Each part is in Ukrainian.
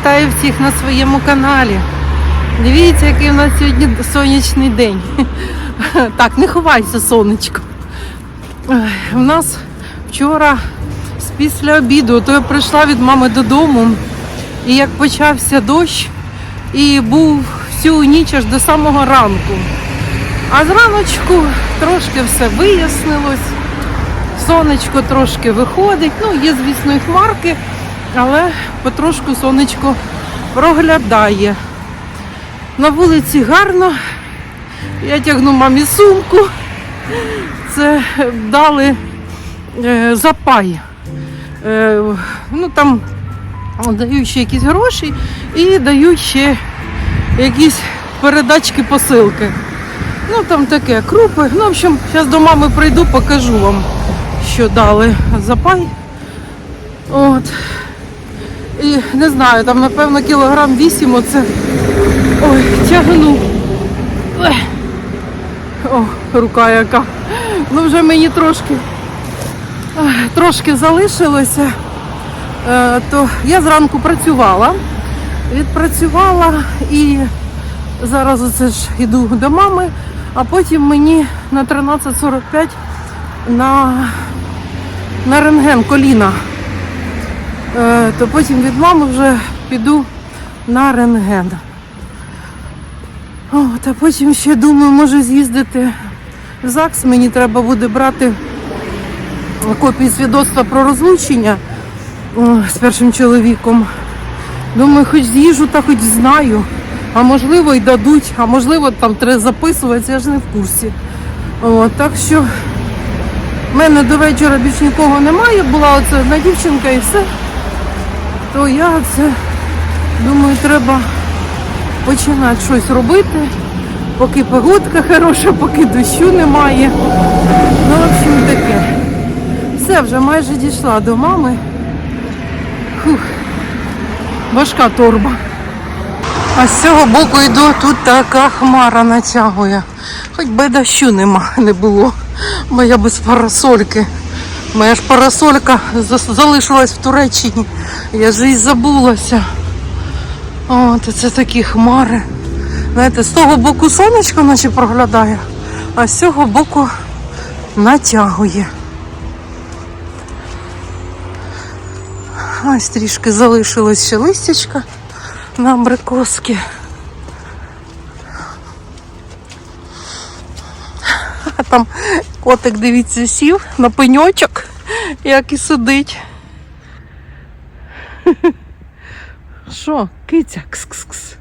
Вітаю всіх на своєму каналі. Дивіться, який у нас сьогодні сонячний день. Так, не ховайся, сонечко. У нас вчора після обіду, то я прийшла від мами додому, і як почався дощ, і був всю ніч аж до самого ранку. А зраночку трошки все вияснилось. Сонечко трошки виходить. Ну, є, звісно, і хмарки, але потрошку сонечко проглядає. На вулиці гарно. Я тягну мамі сумку. Це дали е, запай. Е, ну там дають ще якісь гроші і дають ще якісь передачки посилки. Ну там таке, крупи. Ну, в общем, зараз до мами прийду, покажу вам, що дали запай. От. І не знаю, там напевно кілограм вісім оце. Ой, тягну. О, рука яка. Ну вже мені трошки, трошки залишилося. Е, то я зранку працювала, відпрацювала і зараз оце ж йду до мами, а потім мені на 13.45 на, на рентген коліна. Е, то потім від мами вже піду на рентген. О, та потім ще думаю, може з'їздити в ЗАГС. Мені треба буде брати копію свідоцтва про розлучення з першим чоловіком. Думаю, хоч з'їжу та хоч знаю. А можливо й дадуть, а можливо там треба записуватися, я ж не в курсі. О, так що в мене до вечора більш нікого немає, була оце одна дівчинка і все. То я це думаю, треба починати щось робити, поки погодка хороша, поки дощу немає. Ну, в общем, таке. Все, вже майже дійшла до мами. Фух. Важка торба. А з цього боку йду, тут така хмара натягує. Хоч би дощу нема, не було. Бо я без парасольки. Моя ж парасолька залишилась в Туреччині. Я ж і забулася. От, це такі хмари. Знаєте, з того боку сонечко наче проглядає, а з цього боку натягує. Ось трішки залишилось ще листячка на абрикоски. А там котик, дивіться, сів на пеньочок, як і сидить. Що, киця? Кс-кс-кс.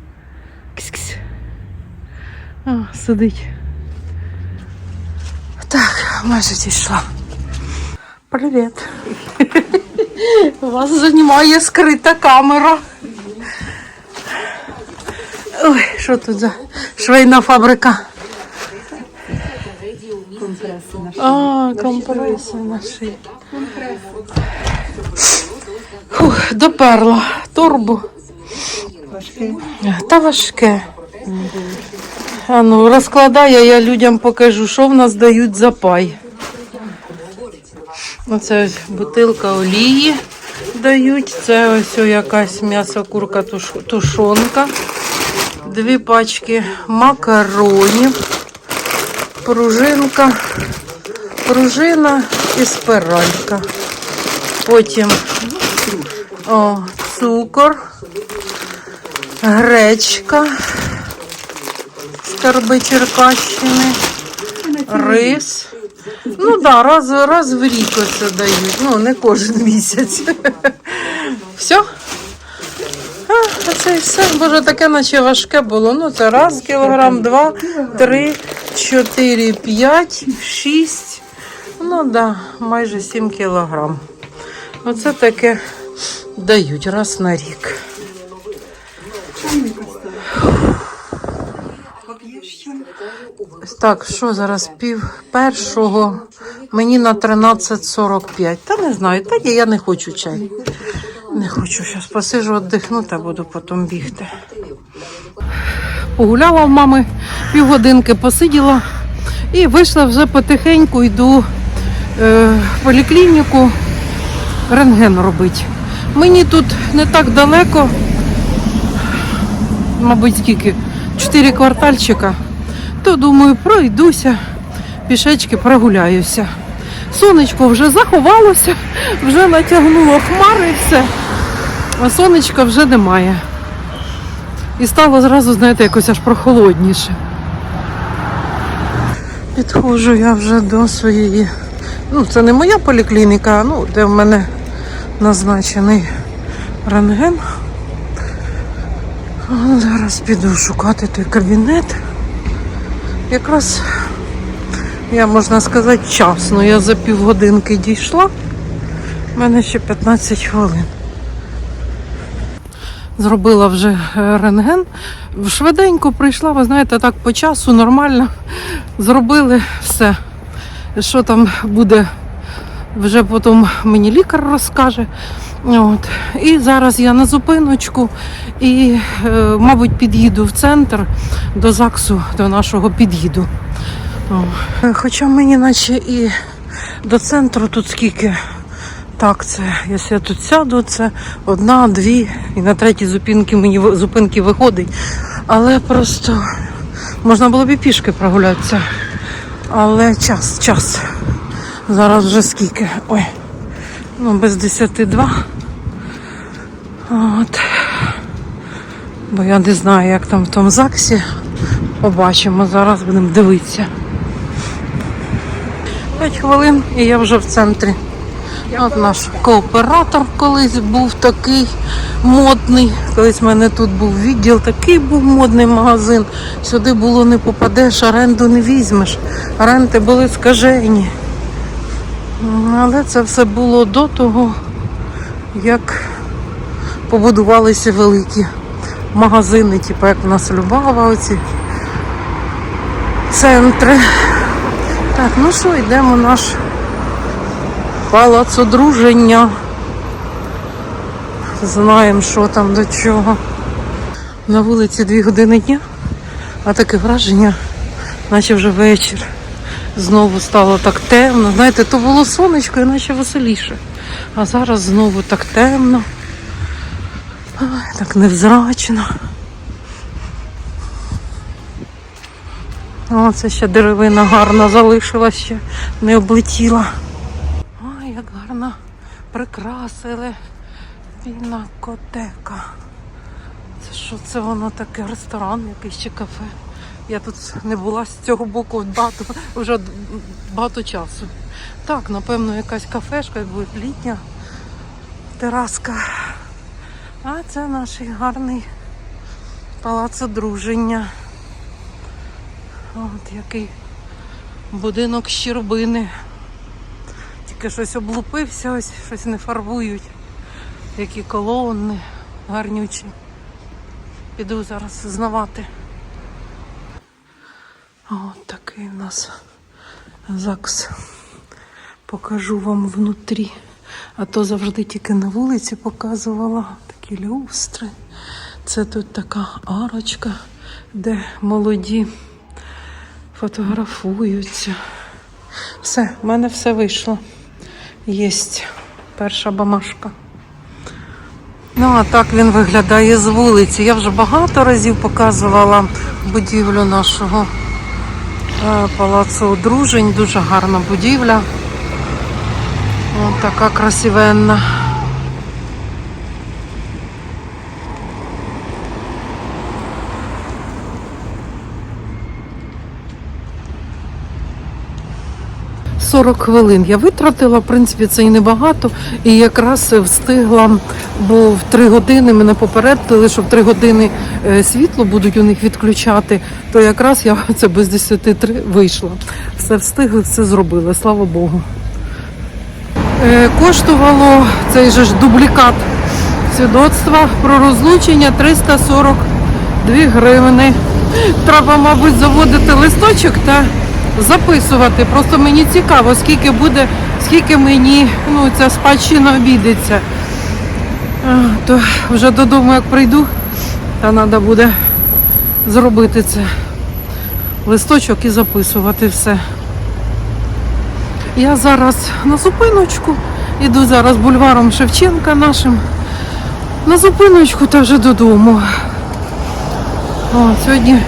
Кс-кс. А, сидить. Так, майже дійшла. Привіт. Вас займає скрита камера. Ой, що тут за швейна фабрика? А, компреси на шиї. Фух, доперла торбу. Та важке. А ну, розкладає, я людям покажу, що в нас дають за пай. Оце бутилка олії дають. Це ось якась м'ясо, курка, тушонка. Дві пачки макаронів, пружинка, пружина і спиралька. Потім о, цукор, гречка, скарби Черкащини, рис. Ну так, да, раз, раз в рік оце дають. Ну, не кожен місяць. Все? А, це і все. Боже, таке наче важке було. Ну, це раз кілограм, два, три, чотири, п'ять, шість. Ну так, да, майже сім кілограм. Оце таке дають раз на рік. Так, що зараз пів першого, мені на 13.45. Та не знаю, та ні, я не хочу чай. Не хочу, зараз посижу, віддихну та буду потім бігти. Погуляла в мами півгодинки, посиділа і вийшла вже потихеньку, йду е, в поліклініку рентген робити. Мені тут не так далеко, мабуть, скільки? Чотири квартальчика. То думаю, пройдуся, пішечки прогуляюся. Сонечко вже заховалося, вже натягнуло хмари і все. А сонечка вже немає. І стало зразу, знаєте, якось аж прохолодніше. Підходжу я вже до своєї. Ну, це не моя поліклініка, ну, де в мене назначений рентген. Зараз піду шукати той кабінет. Якраз я можна сказати вчасно. Я за півгодинки дійшла. У мене ще 15 хвилин. Зробила вже е, рентген. Швиденько прийшла, ви знаєте, так по часу нормально. Зробили все. Що там буде, вже потім мені лікар розкаже. От. І зараз я на зупиночку і, е, мабуть, під'їду в центр до ЗАГСу, до нашого під'їду. Е, Хоча мені наче і до центру тут скільки. Так, це, якщо я тут сяду, це одна, дві, і на третій зупинки мені зупинки виходить. Але просто можна було б і пішки прогулятися. Але час, час. Зараз вже скільки. Ой, ну без 10 От. Бо я не знаю, як там в тому ЗАГСі. Побачимо, зараз будемо дивитися. 5 хвилин і я вже в центрі. От наш кооператор колись був такий модний. Колись в мене тут був відділ, такий був модний магазин. Сюди було не попадеш, оренду не візьмеш. Оренди були скажені. Але це все було до того, як побудувалися великі магазини, типу як в нас Любава, оці центри. Так, ну що, йдемо в наш палац одруження. Знаємо, що там до чого. На вулиці дві години дня, а таке враження, наче вже вечір. Знову стало так темно. Знаєте, то було сонечко, і наче веселіше. А зараз знову так темно. Так невзрачно. О, це ще деревина гарна залишилась ще, не облетіла. Ой, як гарно прикрасили пінакотека. Це що це воно таке? Ресторан якийсь чи кафе. Я тут не була з цього боку багато, вже багато часу. Так, напевно, якась кафешка, буде літня тераска. А це наш гарний палац одруження. От який будинок щербини. Тільки щось облупився, ось щось не фарбують. Які колони гарнючі. Піду зараз знавати. От такий у нас ЗАГС. Покажу вам внутрі. А то завжди тільки на вулиці показувала такі люстри. Це тут така арочка, де молоді фотографуються. Все, в мене все вийшло. Єсть перша бамашка. Ну, а так він виглядає з вулиці. Я вже багато разів показувала будівлю нашого палацу одружень. Дуже гарна будівля. Ось така красивенна. 40 хвилин я витратила, в принципі, це і небагато. І якраз встигла, бо в 3 години мене попередили, що в 3 години е, світло будуть у них відключати, то якраз я це без 10 три вийшла. Все встигли, все зробили, слава Богу. Е, Коштувало цей же ж дублікат свідоцтва про розлучення 342 гривни. Треба, мабуть, заводити листочок та записувати. Просто мені цікаво, скільки буде, скільки мені ну, ця спадщина обійдеться. То вже додому, як прийду, та треба буде зробити це. Листочок і записувати все. Я зараз на зупиночку, іду зараз бульваром Шевченка нашим. На зупиночку та вже додому. О, сьогодні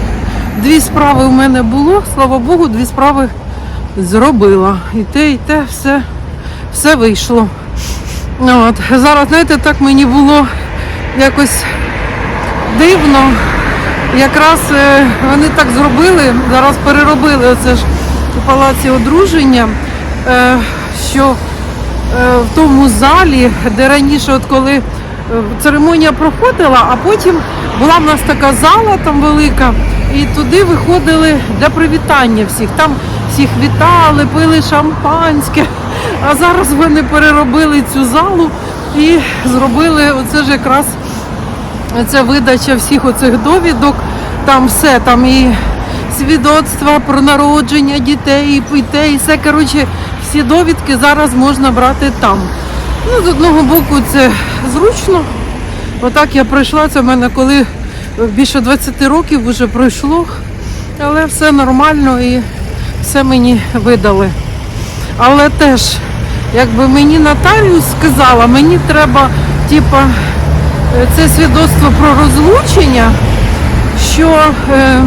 дві справи у мене було, слава Богу, дві справи зробила. І те, і те, все, все вийшло. От. Зараз, знаєте, так мені було якось дивно. Якраз е, вони так зробили, зараз переробили оце ж у палаці одруження, е, що е, в тому залі, де раніше, от коли церемонія проходила, а потім була в нас така зала там велика, і туди виходили для привітання всіх. Там всіх вітали, пили шампанське. А зараз вони переробили цю залу і зробили оце ж якраз це видача всіх оцих довідок, там все, там і свідоцтва про народження дітей, і те, і все. Коротше, всі довідки зараз можна брати там. Ну, з одного боку, це зручно. Отак я пройшла, це в мене коли більше 20 років вже пройшло, але все нормально і все мені видали. Але теж, якби мені нотаріус сказала, мені треба, типа, е, це свідоцтво про розлучення, що, е,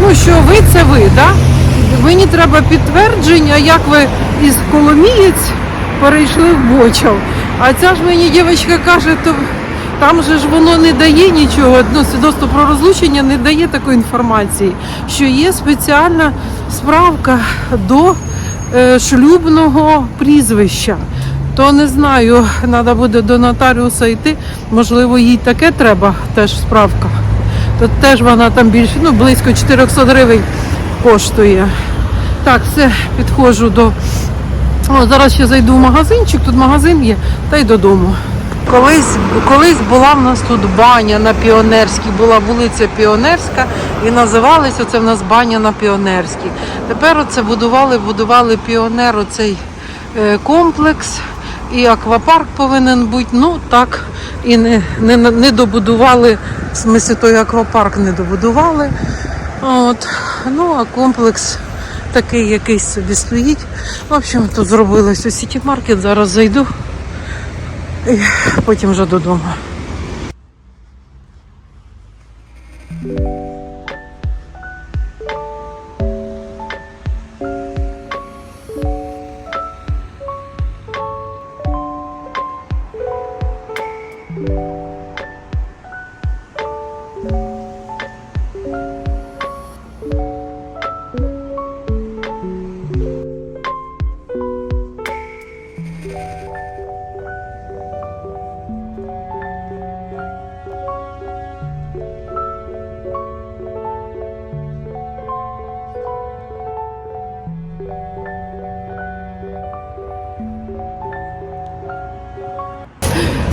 ну, що ви це ви, да? Мені треба підтвердження, як ви із Коломієць перейшли в Бочав. А ця ж мені дівчинка каже, то там же ж воно не дає нічого, ну, свідоцтво про розлучення не дає такої інформації, що є спеціальна справка до е, шлюбного прізвища. То не знаю, треба буде до нотаріуса йти. Можливо, їй таке треба, теж справка. То теж вона там більше, ну, близько 400 гривень коштує. Так, все, підходжу до. О, зараз ще зайду в магазинчик, тут магазин є, та й додому. Колись, колись була в нас тут баня на Піонерській, була вулиця Піонерська і називалася це в нас баня на Піонерській. Тепер оце будували, будували піонер оцей е, комплекс, і аквапарк повинен бути. Ну так і не, не, не добудували, в смислі той аквапарк не добудували. От, ну а комплекс такий якийсь собі стоїть. В общем, тут зробили ось сіті маркет, зараз зайду. І потім вже додому.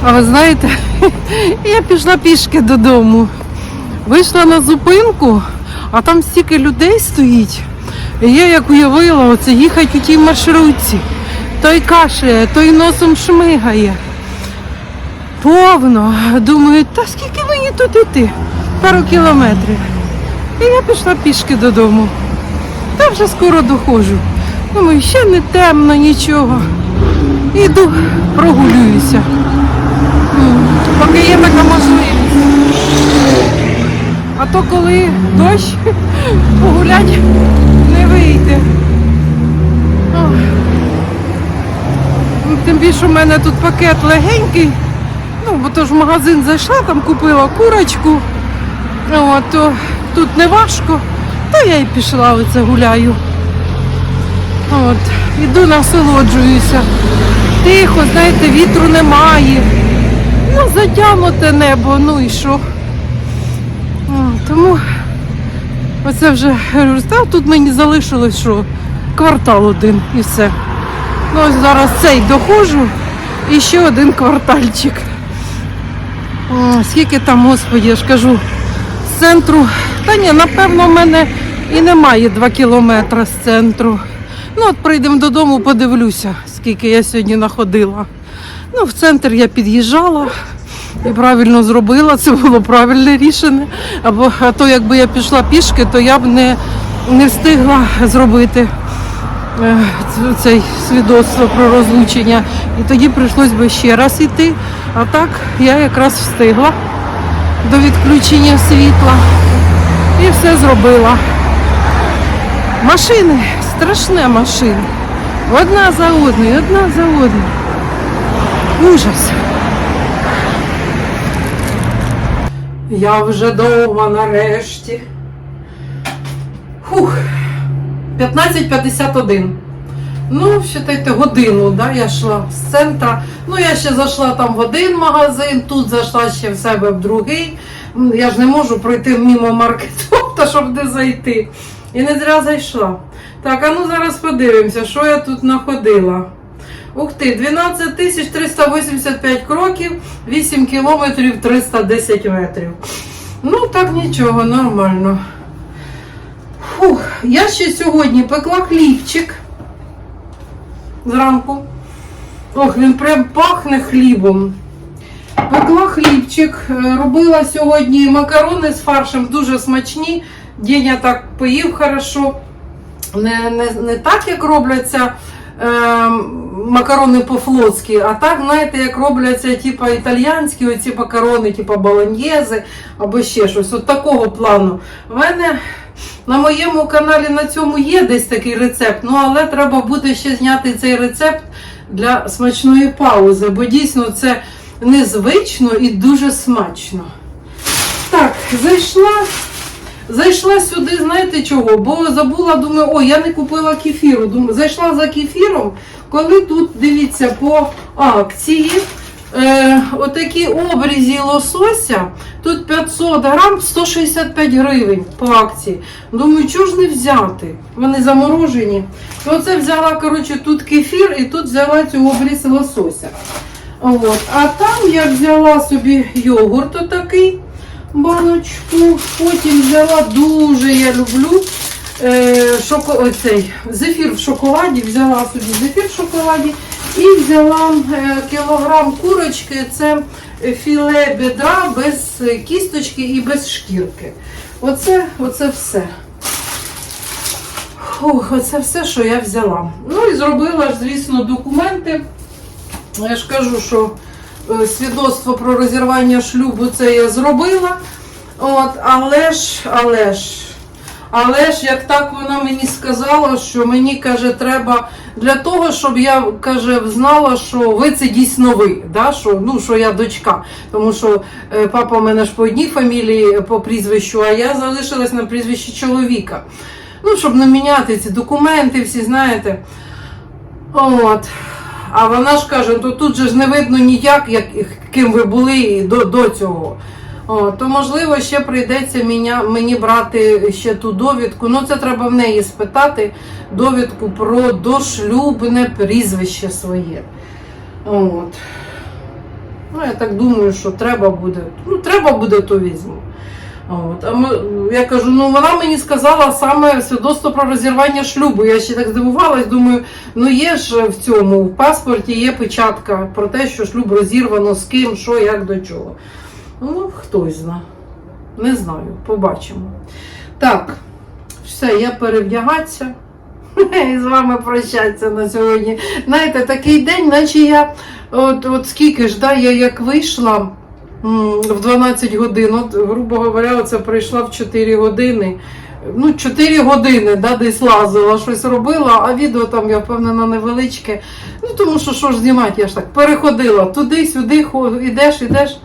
А ви знаєте, я пішла пішки додому. Вийшла на зупинку, а там стільки людей стоїть. І я як уявила, оце їхати у тій маршрутці. Той кашляє, той носом шмигає. Повно. Думаю, та скільки мені тут іти? Пару кілометрів. І я пішла пішки додому. Та вже скоро доходжу. Думаю, ще не темно нічого. Іду, прогулююся. Поки є така можливість. А то коли дощ, погулять не вийде. Ну, Тим більше у мене тут пакет легенький. Ну, бо то ж в магазин зайшла, там купила курочку. От, то тут не важко, то я і пішла оце гуляю. От. іду насолоджуюся. Тихо, знаєте, вітру немає. Ну, затягнуте небо, ну і що? Тому оце вже говорю, тут мені залишилось що квартал один і все. Ну ось зараз цей доходжу і ще один квартальчик. Скільки там, господі, я ж кажу, з центру. Та ні, напевно, в мене і немає 2 кілометри з центру. Ну, от прийдемо додому, подивлюся, скільки я сьогодні находила. Ну, в центр я під'їжджала і правильно зробила, це було правильне рішення. Або а то якби я пішла пішки, то я б не, не встигла зробити е, цей свідоцтво про розлучення. І тоді прийшлось би ще раз іти. А так я якраз встигла до відключення світла і все зробила. Машини, страшне машини. Одна за одною, одна за одною. Ужас. Я вже дома нарешті. Фух. 15.51. Ну, вважайте, годину, да, я йшла з центра. Ну, я ще зайшла там в один магазин, тут зайшла ще в себе в другий. Я ж не можу пройти мимо маркету, та щоб де зайти. І не зря зайшла. Так, а ну зараз подивимося, що я тут знаходила. Ух ти, 12 тисяч 385 кроків, 8 кілометрів 310 метрів. Ну, так нічого, нормально. Фух, я ще сьогодні пекла хлібчик зранку. Ох, він прям пахне хлібом. Пекла хлібчик, е, робила сьогодні макарони з фаршем, дуже смачні. Деня так поїв хорошо. Не, не, не так, як робляться макарони по-флотськи, а так, знаєте, як робляться типа італіянські оці макарони, типа болоньєзи або ще щось. От такого плану. У мене на моєму каналі на цьому є десь такий рецепт, ну але треба буде ще зняти цей рецепт для смачної паузи, бо дійсно це незвично і дуже смачно. Так, зайшла. Зайшла сюди, знаєте чого? Бо забула, думаю, о, я не купила кефіру. Думаю, зайшла за кефіром, коли тут, дивіться, по акції. Е, отакі обрізі лосося, тут 500 грам 165 гривень по акції. Думаю, чого ж не взяти? Вони заморожені. То оце взяла, коротше, тут кефір і тут взяла цю обріз лосося. От. А там я взяла собі йогурт отакий баночку. Потім взяла дуже я люблю е, шоко, оцей, зефір в шоколаді. Взяла собі зефір в шоколаді і взяла е, кілограм курочки. Це філе бедра без кісточки і без шкірки. Оце, оце все. Фух, оце все, що я взяла. Ну і зробила звісно, документи. Я ж кажу, що е, свідоцтво про розірвання шлюбу це я зробила. От, але ж, але ж, але ж, як так вона мені сказала, що мені каже, треба для того, щоб я каже, знала, що ви це дійсно ви, да? що, ну, що я дочка. Тому що е, папа у мене ж по одній фамілії по прізвищу, а я залишилась на прізвищі чоловіка. Ну, щоб не міняти ці документи, всі знаєте. От. А вона ж каже, то тут же ж не видно ніяк, як, ким ви були до, до цього. О, то можливо ще прийдеться мені брати ще ту довідку. Ну це треба в неї спитати. Довідку про дошлюбне прізвище своє. От. Ну, я так думаю, що треба буде. Ну, треба буде, то візьму. От. А ми, я кажу, ну вона мені сказала саме свідоцтво про розірвання шлюбу. Я ще так здивувалась, думаю, ну є ж в цьому, в паспорті є печатка про те, що шлюб розірвано з ким, що, як до чого. Ну, хтось зна. Не знаю, побачимо. Так, все, я перевдягатися. І з вами прощатися на сьогодні. Знаєте, такий день, наче я от, от скільки ж, да, я як вийшла в 12 годин, от, грубо говоря, це прийшла в 4 години. Ну, 4 години да, десь лазила, щось робила, а відео там, я впевнена, невеличке. Ну, тому що що ж знімати, я ж так переходила туди-сюди, ідеш, ідеш.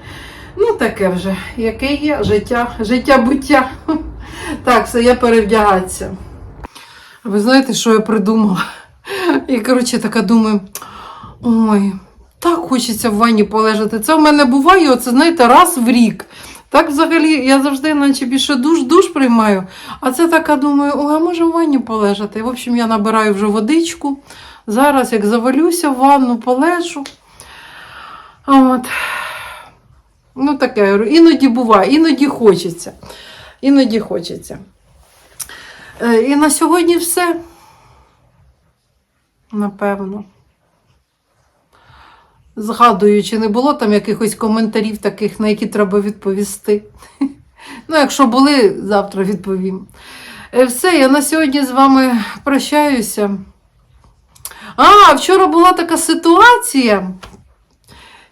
Ну, таке вже, яке є життя, життя буття. Так, все, я перевдягатися. Ви знаєте, що я придумала? І, коротше, така думаю, ой, так хочеться в ванні полежати. Це в мене буває, оце, знаєте, раз в рік. Так взагалі я завжди, наче більше душ, душ приймаю. А це така думаю, ой, а може в ванні полежати. В общем, я набираю вже водичку. Зараз, як завалюся в ванну, полежу. От. Ну, таке, іноді буває, іноді хочеться. Іноді хочеться. Е, І на сьогодні все. Напевно. Згадую, чи не було там якихось коментарів таких, на які треба відповісти. Ну, якщо були, завтра відповім. Е, Все, я на сьогодні з вами прощаюся. А, вчора була така ситуація.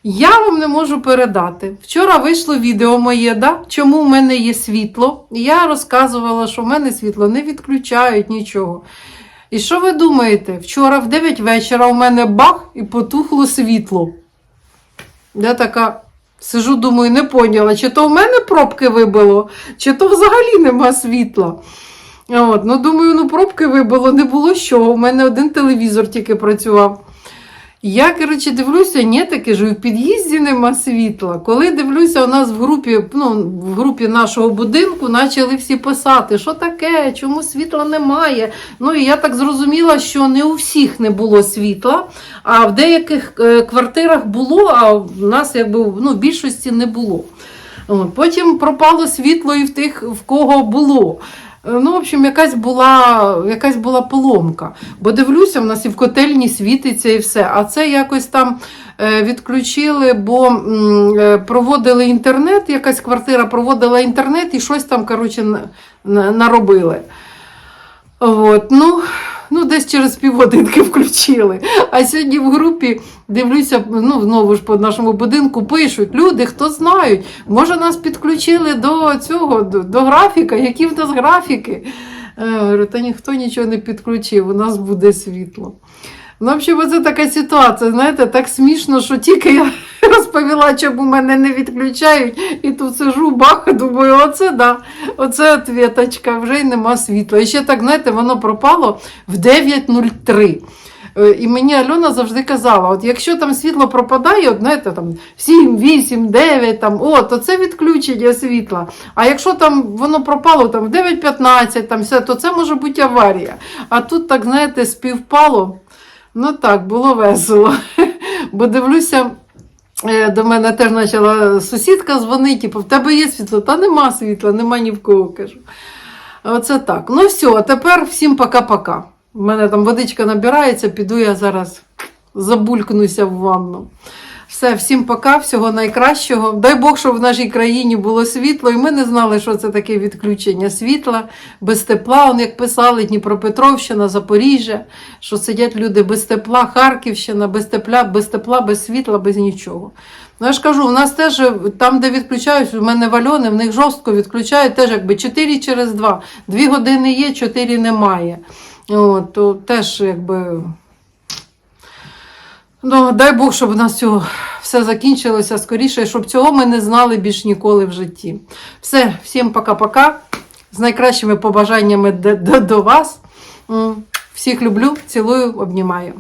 Я вам не можу передати. Вчора вийшло відео моє, да? чому в мене є світло. Я розказувала, що в мене світло не відключають нічого. І що ви думаєте? Вчора в 9 вечора у мене бах і потухло світло. Я така сижу, думаю, не поняла, чи то в мене пробки вибило, чи то взагалі нема світла. От, ну, думаю, ну пробки вибило, не було що. У мене один телевізор тільки працював. Я, коротше, дивлюся, ні, таки ж і в під'їзді нема світла. Коли дивлюся, у нас в групі, ну, в групі нашого будинку почали всі писати, що таке, чому світла немає. Ну і я так зрозуміла, що не у всіх не було світла, а в деяких е, квартирах було, а в нас якби ну, в більшості не було. Потім пропало світло і в тих, в кого було. Е, Ну, в общем, якась була, якась була поломка. Бо дивлюся, в нас і в котельні світиться і все. А це якось там е, відключили, бо е, проводили інтернет, якась квартира проводила інтернет і щось там, коротше, на- на- наробили. От, ну, ну, десь через півгодинки включили. А сьогодні в групі дивлюся, ну, знову ж по нашому будинку пишуть люди, хто знають, може нас підключили до цього, до, до графіка, які в нас графіки. Е, та ніхто нічого не підключив, у нас буде світло. Ну, в общем, це така ситуація, знаєте, так смішно, що тільки я розповіла, чому мене не відключають, і тут сижу, бах, думаю, оце да, оце ответочка, вже й нема світла. І ще так, знаєте, воно пропало в 9.03. Е, І мені Альона завжди казала: от якщо там світло пропадає, от, знаєте, там 7, 8, 9, там, о, то це відключення світла. А якщо там воно пропало там, в 9.15, там, все, то це може бути аварія. А тут, так, знаєте, співпало. Ну так, було весело. Бо дивлюся, е, до мене теж почала сусідка дзвонити, типу, в тебе є світло, та нема світла, нема ні в кого кажу. Оце так. Ну все, а тепер всім пока-пока. У мене там водичка набирається, піду я зараз забулькнуся в ванну. Все, всім пока, всього найкращого. Дай Бог, щоб в нашій країні було світло, і ми не знали, що це таке відключення світла без тепла. Он, як писали Дніпропетровщина, Запоріжжя, що сидять люди без тепла, Харківщина, без тепла, без тепла, без світла, без нічого. Ну, я ж кажу, у нас теж там, де відключають, у мене вальони, в них жорстко відключають теж якби 4 через 2. 2 години є, 4 немає. От, то теж якби. Ну, дай Бог, щоб у нас цього все закінчилося скоріше, щоб цього ми не знали більш ніколи в житті. Все, всім пока-пока. З найкращими побажаннями до, до, до вас. Всіх люблю, цілую, обнімаю.